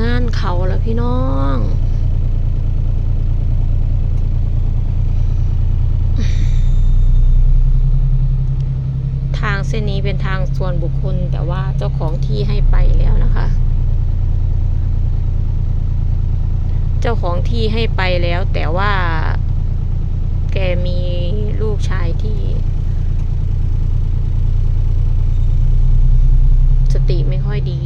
งานเขาแล้วพี่น้องทางเส้นนี้เป็นทางส่วนบุคคล แต่ว่าเจ้าของที่ให้ไปแล้วนะคะ เจ้าของที่ให้ไปแล้วแต่ว่า แกมีลูกชายที่ สติไม่ค่อยดี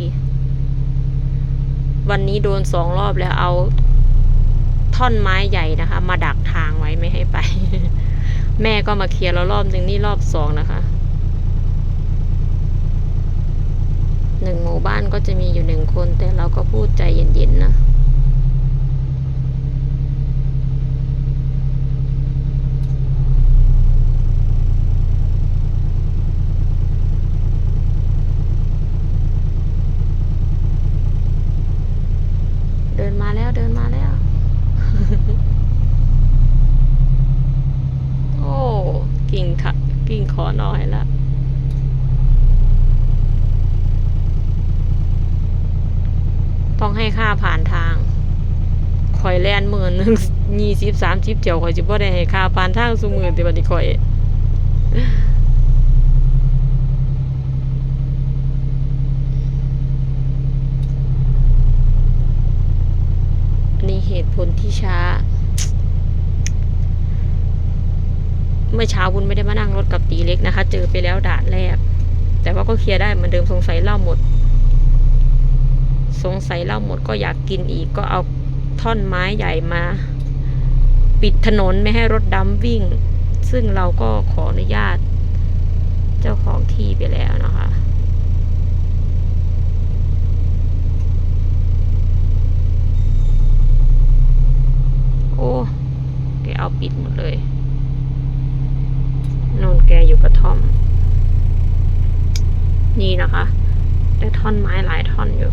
วันนี้โดนสองรอบแล้วเอาท่อนไม้ใหญ่นะคะ มาดักทางไว้ไม่ให้ไป แม่ก็มาเคลียร์แล้วรอบหนึ่งนี่รอบสองนะคะหนึ่งหมู่บ้านก็จะมีอยู่หนึ่งคน แต่เราก็พูดใจเย็นๆนะ มาแล้วเดินมาแล้ว โอ้ กิ่งขะกิ่งขอหน่อยละต้องให้ค่าผ่านทางคอยแลนหมื่นหนึ่งยี่สิบสามสิบเจียวคอยจิบ่ได้ให้ค่าผ่านทางสูมือแต่บัดนี้คอย อันนี้เห ตุผลที่ช้า เมื่อเช้าวุ้นไม่ได้มานั่งรถกับตีเล็กนะคะ เจอไปแล้วด่านแรก แต่ว่าก็เคลียร์ได้เหมือนเดิมสงสัยเหล้าหมด สงสัยเหล้าหมดก็อยากกินอีกก็เอาท่อนไม้ใหญ่มา ปิดถนนไม่ให้รถดำวิ่ง ซึ่งเราก็ขออนุญาต เจ้าของที่ไปแล้วนะคะ โอ้แกเอาปิดหมดเลยนอนแกอยู่กระท่อม นี่นะคะ ได้ท่อนไม้หลายท่อนอยู่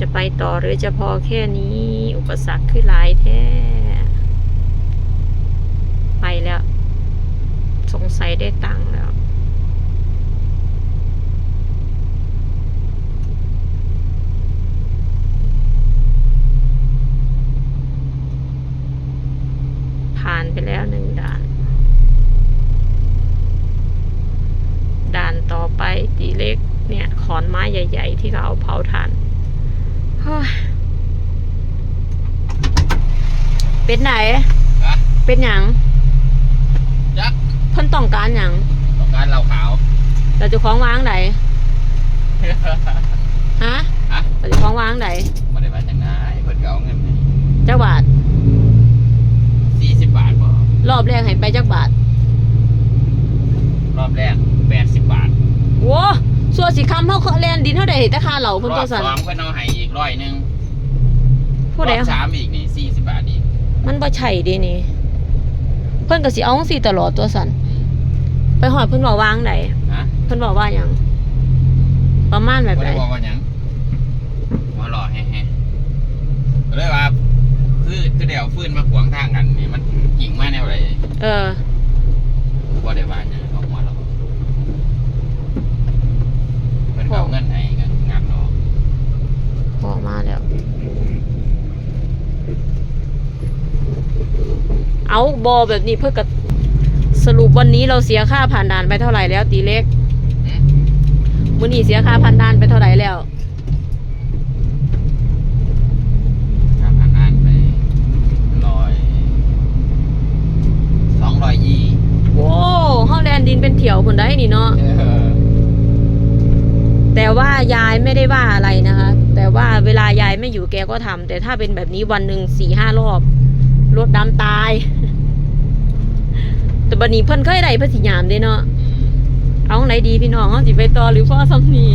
จะไปต่อหรือจะพอแค่นี้ อุปสรรคคือหลายแท้ ไปแล้ว สงสัยได้ตังค์แล้ว ผ่านไปแล้วหนึ่งด่าน ด่านต่อไปตีเล็กเนี่ย ข อนไม้ใหญ่ ๆ ที่เขาเอาเผาถ่านเฮ้ยเป็นไหนฮะเป็นหยังยักษ์เพิ่นต้องการหยังต้องการเหล้าขาวเราจะคล้องวางไหนฮะฮะเราจะคล้องวางไหนบ่ได้มาจากไหนเพิ่นก็เอาเงินให้เจ้าบาท40บาทบ่รอบแรกให้ไปจักบาท รอบแรก80บาทโว้ ส่วนสิคำเท่าเขาแลนดินเท่าใดแต่ค่าเหล่าเพิ่นรอตัวบสันสองเพิ่นเอาให้อีกร้อยหนึงผู้ใดรอบสามอีกนี่40บาทอีกมันบ่ใช่เดินี่ เพิ่นก็สิเอาจังซี่ตลอดตัวสันไปหอดเพิ่นบอกวางไหนฮะเพิ่นบอกว่าหยังประมาณแบบบ่ไหน ได้บอกว่าหยังหัวหล่อแฮ่ๆก็เลยว่าคือคือเดี๋ยวฟื้นมาขวางทางกันนี่มันกิ่งมาแนวใด เออ บ่ได้ว่าหยังเอาหัวเราเพิ่นก็เอาเงินให้กันงานเนาะ พอมาแล้ว เอา บอแบบนี้เพื่อกับสรุปวันนี้เราเสียค่าผ่านด่านไปเท่าไหร่แล้ว ตีเล็กหืมมื้อนี้เสียค่าผ่านด่านไปเท่าไหร่แล้วค่าผ่านด่านไปร้อยสองร้อยยี่โว้ห้องแลนดินเป็นเถี่ยวคนได้นี่เนาะเออแต่ว่ายายไม่ได้ว่าอะไรนะคะ แต่ว่าเวลายายไม่อยู่แกก็ทำแต่ถ้าเป็นแบบนี้วันหนึ่งสี่ห้ารอบรถดำตาย แต่บันนี้เพิ่นเคยได้เพิ่นสิยามเด้เนาะเอาไหนดีพี่น้องเอาสิไปต่อหรือพ่อซ้ำนี่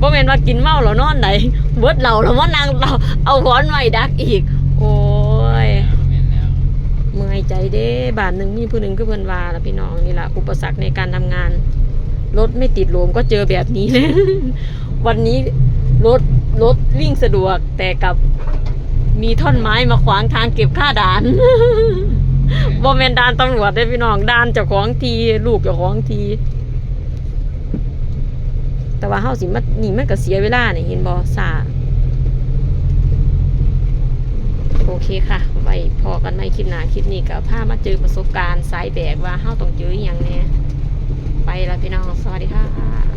บ่แม่นว่ากินเมาแล้วนอนไหนเบิดเหล่าแล้วมานางเราเอาหอนไว้ดักอีก โอ้ยแม่นแล้วเมื่อยใจเด้บ้านหนึ่งมีผู้หนึ่งคือเพิ่นว่าล่ะพี่น้องนี่ล่ะอุปสรรคในการทำงานรถไม่ติดโหลมก็เจอแบบนี้เลยวันนี้รถรถวิ่งสะดวกแต่กลับ มีท่อนไม้มาขวางทางเก็บค่าด่านบ่แมนด่านตำรวจได้พี่น้องด่านเจ้าของทีลูกเจ้าของที แต่ว่าเฮาสิมานี่มันก็เสียเวลาเนี่เห็นบ่ซาโอเคค่ะ ไว้พอกันในคลิปหน้าคลิปนี้ก็พามาเจอประสบการณ์สายแบกว่าเฮาต้องเจออย่างแหน่ไปแล้วพี่น้อง สวัสดีค่ะ